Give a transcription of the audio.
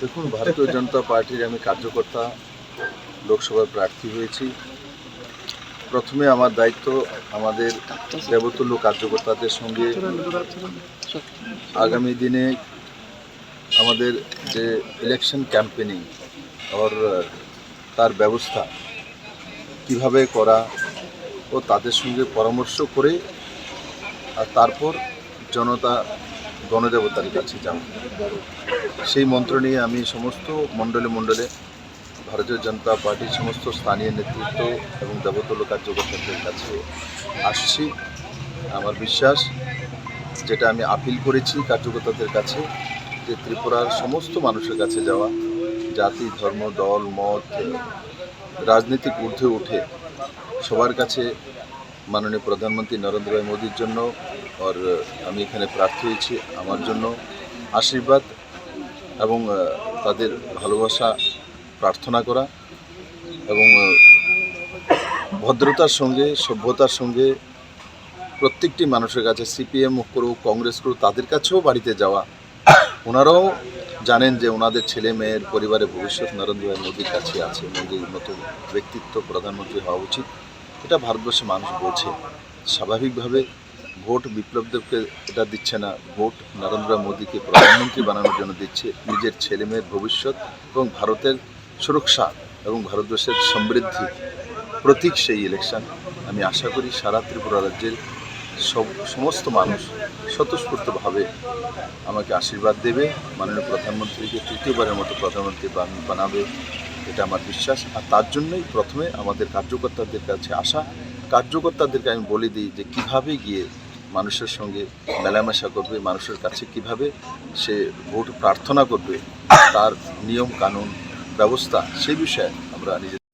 দেখুন, ভারতীয় জনতা পার্টির আমি কার্যকর্তা, লোকসভার প্রার্থী হয়েছি। প্রথমে আমার দায়িত্ব আমাদের দেবতুল্য কার্যকর্তাদের সঙ্গে আগামী দিনে আমাদের যে ইলেকশন ক্যাম্পেনিং ওর তার ব্যবস্থা কীভাবে করা ও তাদের সঙ্গে পরামর্শ করে আর তারপর জনতা গণদেবতার কাছে যাব সেই মন্ত্র নিয়ে আমি সমস্ত মণ্ডলে মণ্ডলে ভারতীয় জনতা পার্টির সমস্ত স্থানীয় নেতৃত্ব এবং দেবতুল্য কার্যকর্তাদের কাছে আসছি। আমার বিশ্বাস, যেটা আমি আপিল করেছি কার্যকর্তাদের কাছে, যে ত্রিপুরার সমস্ত মানুষের কাছে যাওয়া, জাতি, ধর্ম, দল, মত, রাজনীতিক ঊর্ধ্বে উঠে সবার কাছে মাননীয় প্রধানমন্ত্রী নরেন্দ্র ভাই মোদীর জন্য, আর আমি এখানে প্রার্থী হয়েছি আমার জন্য। আশীর্বাদ এবং তাদের ভালোবাসা, প্রার্থনা করা এবং ভদ্রতার সঙ্গে, সভ্যতার সঙ্গে প্রত্যেকটি মানুষের কাছে, সিপিএম করুক, কংগ্রেস করুক, তাদের কাছেও বাড়িতে যাওয়া। ওনারাও জানেন যে ওনাদের ছেলে মেয়ের পরিবারের ভবিষ্যৎ নরেন্দ্র ভাই মোদীর কাছে আছে। মোদীর মতো ব্যক্তিত্ব প্রধানমন্ত্রী হওয়া উচিত। এটা ভারতবর্ষের মানুষ বোঝে। স্বাভাবিকভাবে ভোট বিপ্লবদেবকে এটা দিচ্ছে না। ভোট নরেন্দ্র মোদীকে প্রধানমন্ত্রী বানানোর জন্য দিচ্ছে। নিজের ছেলেমেয়ের ভবিষ্যৎ এবং ভারতের সুরক্ষা এবং ভারতবর্ষের সমৃদ্ধি প্রতীক সেই ইলেকশন আমি আশা করি সারা ত্রিপুরা রাজ্যের সব, সমস্ত মানুষ স্বতঃস্ফূর্তভাবে আমাকে আশীর্বাদ দেবে। মাননীয় প্রধানমন্ত্রীকে তৃতীয়বারের মতো প্রধানমন্ত্রী বানাবে। এটা আমার বিশ্বাস। আর তার জন্যই প্রথমে আমাদের কার্যকর্তাদের কাছে আসা। কার্যকর্তাদেরকে আমি বলে দিই যে, কীভাবে গিয়ে মানুষের সঙ্গে মেলামেশা করবে, মানুষের কাছে কীভাবে সে ভোট প্রার্থনা করবে, তার নিয়ম কানুন ব্যবস্থা সেই বিষয়ে আমরা নিজে